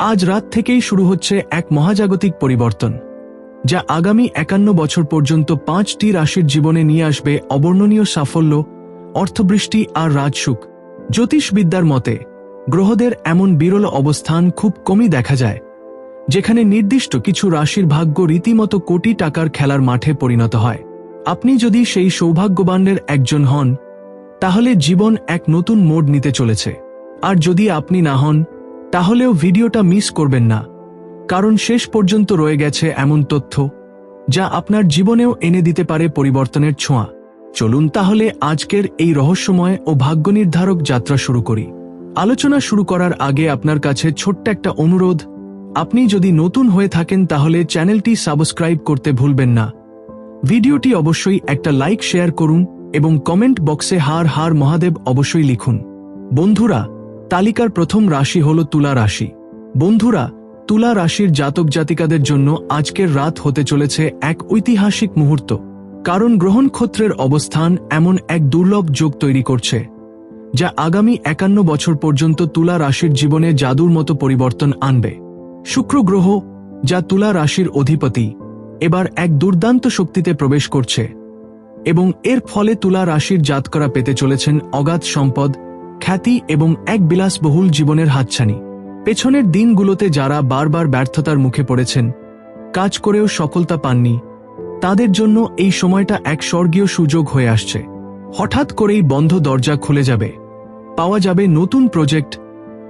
আজ রাত থেকেই শুরু হচ্ছে এক মহাজাগতিক পরিবর্তন, যা আগামী একান্ন বছর পর্যন্ত পাঁচটি রাশির জীবনে নিয়ে আসবে অবর্ণনীয় সাফল্য, অর্থবৃষ্টি আর রাজসুখ। জ্যোতিষবিদ্যার মতে, গ্রহদের এমন বিরল অবস্থান খুব কমই দেখা যায়, যেখানে নির্দিষ্ট কিছু রাশির ভাগ্য রীতিমতো কোটি টাকার খেলার মাঠে পরিণত হয়। আপনি যদি সেই সৌভাগ্যবানের একজন হন, তাহলে জীবন এক নতুন মোড় নিতে চলেছে। আর যদি আপনি না হন তাহলেও ভিডিওটা মিস করবেন না। কারণ শেষ পর্যন্ত রয়ে গেছে এমন তথ্য, যা আপনার জীবনেও এনে দিতে পারে পরিবর্তনের ছোঁয়া। চলুন তাহলে আজকের এই রহস্যময় ও ভাগ্য নির্ধারক যাত্রা শুরু করি। আলোচনা শুরু করার আগে আপনার কাছে ছোট্ট একটা অনুরোধ, আপনি যদি নতুন হয়ে থাকেন তাহলে চ্যানেলটি সাবস্ক্রাইব করতে ভুলবেন না। ভিডিওটি অবশ্যই একটা লাইক শেয়ার করুন এবং কমেন্ট বক্সে হার হার মহাদেব অবশ্যই লিখুন। বন্ধুরা তালিকার প্রথম রাশি হল তুলা রাশি। বন্ধুরা, তুলা রাশির জাতক জাতিকাদের জন্য আজকের রাত হতে চলেছে এক ঐতিহাসিক মুহূর্ত। কারণ গ্রহণক্ষত্রের অবস্থান এমন এক দুর্লভ যোগ তৈরি করছে, যা আগামী একান্ন বছর পর্যন্ত তুলা রাশির জীবনে জাদুর মতো পরিবর্তন আনবে। শুক্র গ্রহ, যা তুলা রাশির অধিপতি, এবার এক দুর্দান্ত শক্তিতে প্রবেশ করছে এবং এর ফলে তুলা রাশির জাতকরা পেতে চলেছেন অগাধ সম্পদ খ্যাতি এবং এক বিলাসবহুল জীবনের হাতছানি। পেছনের দিনগুলোতে যারা বারবার ব্যর্থতার মুখে পড়েছেন, কাজ করেও সফলতা পাননি, তাদের জন্য এই সময়টা এক স্বর্গীয় সুযোগ হয়ে আসছে। হঠাৎ করেই বন্ধ দরজা খুলে যাবে। পাওয়া যাবে নতুন প্রজেক্ট,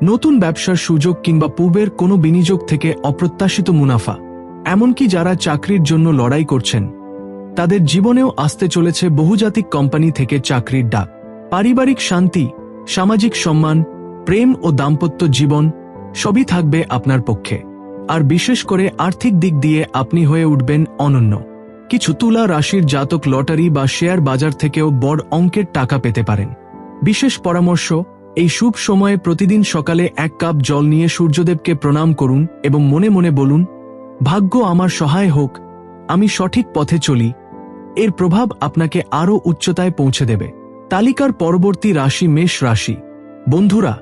নতুন ব্যবসার সুযোগ কিংবা পূর্বের কোনো বিনিয়োগ থেকে অপ্রত্যাশিত মুনাফা। এমনকি যারা চাকরির জন্য লড়াই করছেন, তাদের জীবনেও আসতে চলেছে বহুজাতিক কোম্পানি থেকে চাকরির ডাক। পারিবারিক শান্তি সামাজিক সম্মান, প্রেম ও দাম্পত্য জীবন সবই থাকবে আপনার পক্ষে। আর বিশেষ করে আর্থিক দিক দিয়ে আপনি হয়ে উঠবেন অনন্য। কিছু তুলা রাশির জাতক লটারি বা শেয়ার বাজার থেকেও বড় অঙ্কের টাকা পেতে পারেন। বিশেষ পরামর্শ, এই শুভ সময়ে প্রতিদিন সকালে এক কাপ জল নিয়ে সূর্যদেবকে প্রণাম করুন এবং মনে মনে বলুন, ভাগ্য আমার সহায় হোক, আমি সঠিক পথে চলি। এর প্রভাব আপনাকে আরও উচ্চতায় পৌঁছে দেবে। তালিকার পরবর্তী রাশি মেষ রাশি। বন্ধুরা,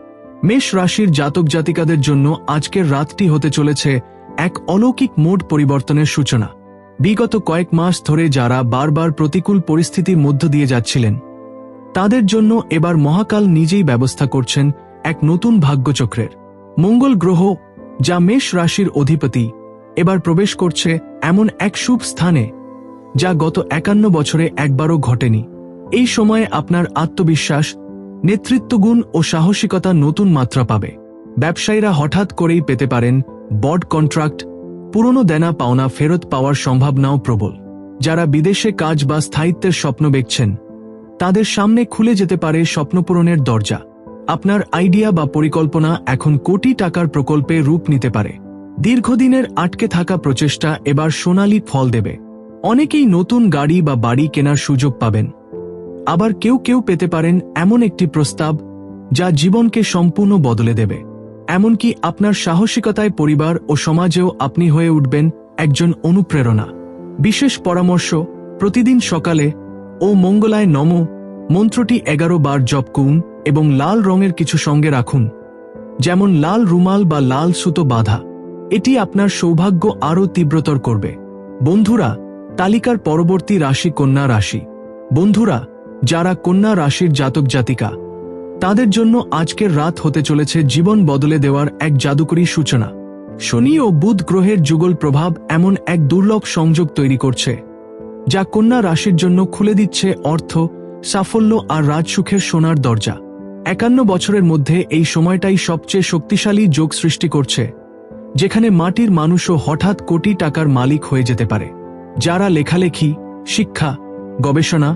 মেষ রাশির জাতক জাতিকাদের জন্য আজকের রাতটি হতে চলেছে এক অলৌকিক মোড পরিবর্তনের সূচনা। বিগত কয়েক মাস ধরে যারা বারবার প্রতিকূল পরিস্থিতির মধ্য দিয়ে যাচ্ছিলেন, তাদের জন্য এবার মহাকাল নিজেই ব্যবস্থা করছেন এক নতুন ভাগ্যচক্রের। মঙ্গল গ্রহ, যা মেষ রাশির অধিপতি, এবার প্রবেশ করছে এমন এক শুভ স্থানে, যা গত একান্ন বছরে একবারও ঘটেনি। এই সময়ে আপনার আত্মবিশ্বাস, নেতৃত্বগুণ ও সাহসিকতা নতুন মাত্রা পাবে। ব্যবসায়ীরা হঠাৎ করেই পেতে পারেন বড কন্ট্রাক্ট, পুরনো দেনা পাওনা ফেরত পাওয়ার সম্ভাবনাও প্রবল। যারা বিদেশে কাজ বা স্থায়িত্বের স্বপ্ন দেখছেন, তাদের সামনে খুলে যেতে পারে স্বপ্নপূরণের দরজা। আপনার আইডিয়া বা পরিকল্পনা এখন কোটি টাকার প্রকল্পে রূপ নিতে পারে। দীর্ঘদিনের আটকে থাকা প্রচেষ্টা এবার সোনালি ফল দেবে। অনেকেই নতুন গাড়ি বা বাড়ি কেনার সুযোগ পাবেন। আবার কেউ কেউ পেতে পারেন এমন একটি প্রস্তাব যা জীবনকে সম্পূর্ণ বদলে দেবে। এমনকি আপনার সাহসিকতায় পরিবার ও সমাজেও আপনি হয়ে উঠবেন একজন অনুপ্রেরণা। বিশেষ পরামর্শ, প্রতিদিন সকালে, ও মঙ্গলায় নম, মন্ত্রটি এগারো বার জপ করুন এবং লাল রঙের কিছু সঙ্গে রাখুন, যেমন লাল রুমাল বা লাল সুতো বাঁধা। এটি আপনার সৌভাগ্য আরও তীব্রতর করবে। বন্ধুরা, তালিকার পরবর্তী রাশি কন্যা রাশি। বন্ধুরা যারা কন্যা রাশির জাতক জাতিকা। তাদের জন্য আজকের রাত হতে চলেছে জীবন বদলে দেওয়ার এক জাদুকরী সূচনা। শনি ও বুধ গ্রহের যুগল প্রভাব এমন এক দুর্লভ সংযোগ তৈরি করছে, যা কন্যা রাশির জন্য খুলে দিচ্ছে অর্থ, সাফল্য আর রাজসুখের সোনার দরজা। একান্ন বছরের মধ্যে এই সময়টাই সবচেয়ে শক্তিশালী যোগ সৃষ্টি করছে, যেখানে মাটির মানুষও হঠাৎ কোটি টাকার মালিক হয়ে যেতে পারে, যারা লেখালেখি, শিক্ষা, গবেষণা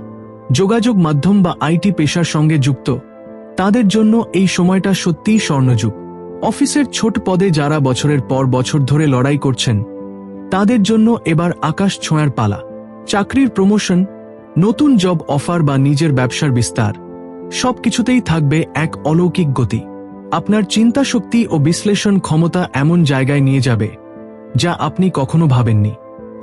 যোগাযোগ মাধ্যম বা আইটি পেশার সঙ্গে যুক্ত। তাদের জন্য এই সময়টা সত্যিই স্বর্ণযুগ। অফিসের ছোট পদে যারা বছরের পর বছর ধরে লড়াই করছেন, তাদের জন্য এবার আকাশ ছোঁয়ার পালা। চাকরির প্রমোশন, নতুন জব অফার বা নিজের ব্যবসার বিস্তার, সবকিছুতেই থাকবে এক অলৌকিক গতি। আপনার চিন্তা শক্তি ও বিশ্লেষণ ক্ষমতা এমন জায়গায় নিয়ে যাবে, যা আপনি কখনো ভাবেননি।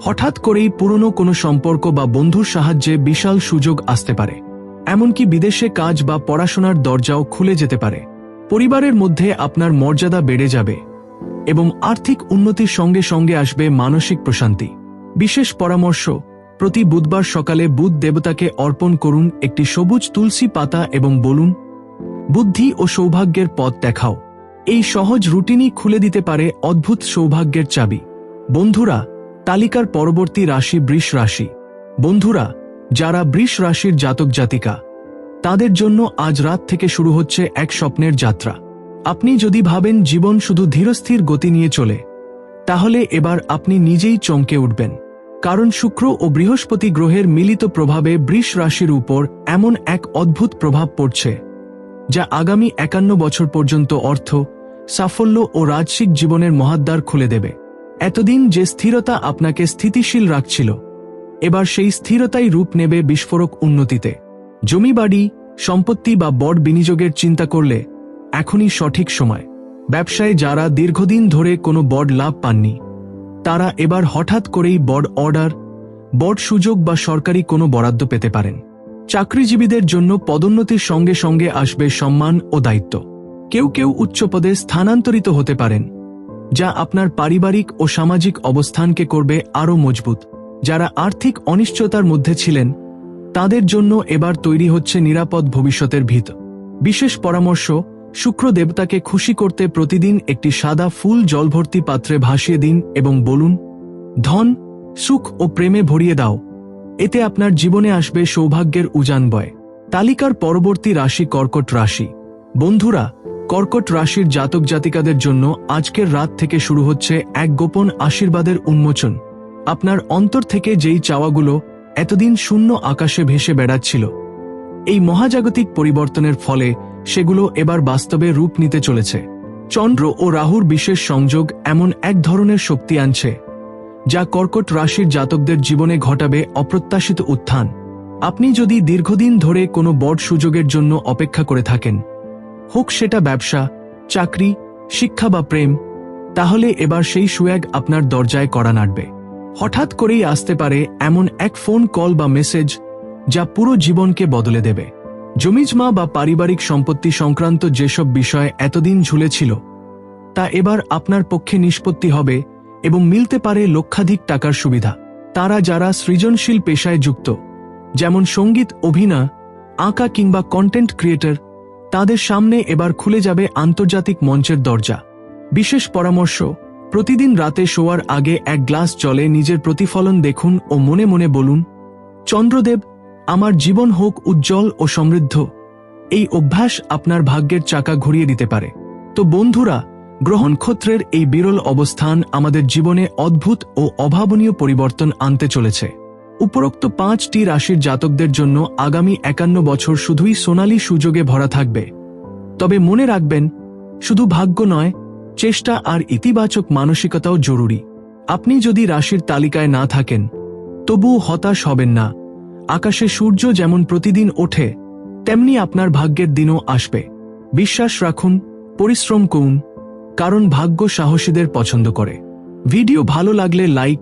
হঠাৎ করেই পুরনো কোনো সম্পর্ক বা বন্ধুর সাহায্যে বিশাল সুযোগ আসতে পারে। এমনকি বিদেশে কাজ বা পড়াশোনার দরজাও খুলে যেতে পারে। পরিবারের মধ্যে আপনার মর্যাদা বেড়ে যাবে এবং আর্থিক উন্নতির সঙ্গে সঙ্গে আসবে মানসিক প্রশান্তি। বিশেষ পরামর্শ, প্রতি বুধবার সকালে বুধ দেবতাকে অর্পণ করুন একটি সবুজ তুলসী পাতা এবং বলুন, বুদ্ধি ও সৌভাগ্যের পথ দেখাও। এই সহজ রুটিনই খুলে দিতে পারে অদ্ভুত সৌভাগ্যের চাবি। বন্ধুরা তালিকার পরবর্তী রাশি বৃষ রাশি। বন্ধুরা, যারা বৃষ রাশির জাতক জাতিকা, তাদের জন্য আজ রাত থেকে শুরু হচ্ছে এক স্বপ্নের যাত্রা। আপনি যদি ভাবেন জীবন শুধু ধীরস্থির গতি নিয়ে চলে, তাহলে এবার আপনি নিজেই চমকে উঠবেন। কারণ শুক্র ও বৃহস্পতি গ্রহের মিলিত প্রভাবে বৃষ রাশির উপর এমন এক অদ্ভুত প্রভাব পড়ছে, যা আগামী একান্ন বছর পর্যন্ত অর্থ, সাফল্য ও রাজসিক জীবনের মহাদ্বার খুলে দেবে। এতদিন যে স্থিরতা আপনাকে স্থিতিশীল রাখছিল, এবার সেই স্থিরতাই রূপ নেবে বিস্ফোরক উন্নতিতে। জমি বাড়ি, সম্পত্তি বা বড় বিনিয়োগের চিন্তা করলে এখনই সঠিক সময়। ব্যবসায় যারা দীর্ঘদিন ধরে কোনো বড় লাভ পাননি, তারা এবার হঠাৎ করেই বড় অর্ডার বড় সুযোগ বা সরকারি কোনো বরাদ্দ পেতে পারেন। চাকরিজীবীদের জন্য পদোন্নতির সঙ্গে সঙ্গে আসবে সম্মান ও দায়িত্ব। কেউ কেউ উচ্চ পদে স্থানান্তরিত হতে পারেন। যা আপনার পারিবারিক ও সামাজিক অবস্থানকে করবে আরও মজবুত। যারা আর্থিক অনিশ্চয়তার মধ্যে ছিলেন, তাদের জন্য এবার তৈরি হচ্ছে নিরাপদ ভবিষ্যতের ভিত। বিশেষ পরামর্শ শুক্র দেবতাকে খুশি করতে প্রতিদিন একটি সাদা ফুল জলভর্তি পাত্রে ভাসিয়ে দিন এবং বলুন, ধন, সুখ ও প্রেমে ভরিয়ে দাও। এতে আপনার জীবনে আসবে সৌভাগ্যের উজান বয়। তালিকার পরবর্তী রাশি কর্কট রাশি। বন্ধুরা কর্কট রাশির জাতক জাতিকাদের জন্য আজকের রাত থেকে শুরু হচ্ছে এক গোপন আশীর্বাদের উন্মোচন। আপনার অন্তর থেকে যেই চাওয়াগুলো এতদিন শূন্য আকাশে ভেসে বেড়াচ্ছিল, এই মহাজাগতিক পরিবর্তনের ফলে সেগুলো এবার বাস্তবে রূপ নিতে চলেছে। চন্দ্র ও রাহুর বিশেষ সংযোগ এমন এক ধরনের শক্তি আনছে, যা কর্কট রাশির জাতকদের জীবনে ঘটাবে অপ্রত্যাশিত উত্থান। আপনি যদি দীর্ঘদিন ধরে কোনো বড় সুযোগের জন্য অপেক্ষা করে থাকেন হোক সেটা ব্যবসা, চাকরি, শিক্ষা বা প্রেম, তাহলে এবার সেই সুয়াগ আপনার দরজায় করা নাড়বে। হঠাৎ করেই আসতে পারে এমন এক ফোন কল বা মেসেজ যা পুরো জীবনকে বদলে দেবে। জমিজমা বা পারিবারিক সম্পত্তি সংক্রান্ত যেসব বিষয় এতদিন ঝুলেছিল, তা এবার আপনার পক্ষে নিষ্পত্তি হবে এবং মিলতে পারে লক্ষাধিক টাকার সুবিধা। তারা যারা সৃজনশীল পেশায় যুক্ত, যেমন সংগীত, অভিনয়, আঁকা কিংবা কন্টেন্ট ক্রিয়েটর তাদের সামনে এবার খুলে যাবে আন্তর্জাতিক মঞ্চের দরজা। বিশেষ পরামর্শ, প্রতিদিন রাতে শোয়ার আগে এক গ্লাস জলে নিজের প্রতিফলন দেখুন ও মনে মনে বলুন, চন্দ্রদেব, আমার জীবন হোক উজ্জ্বল ও সমৃদ্ধ। এই অভ্যাস আপনার ভাগ্যের চাকা ঘুরিয়ে দিতে পারে। তো বন্ধুরা গ্রহণক্ষত্রের এই বিরল অবস্থান আমাদের জীবনে অদ্ভুত ও অভাবনীয় পরিবর্তন আনতে চলেছে। উপরোক্ত পাঁচটি রাশির জাতকদের জন্য আগামী একান্ন বছর শুধুই সোনালী সুযোগে ভরা থাকবে। তবে মনে রাখবেন, শুধু ভাগ্য নয়, চেষ্টা আর ইতিবাচক মানসিকতাও জরুরি। আপনি যদি রাশির তালিকায় না থাকেন, তবুও হতাশ হবেন না। আকাশে সূর্য যেমন প্রতিদিন ওঠে, তেমনি আপনার ভাগ্যের দিনও আসবে। বিশ্বাস রাখুন, পরিশ্রম করুন, কারণ ভাগ্য সাহসীদের পছন্দ করে। ভিডিও ভালো লাগলে লাইক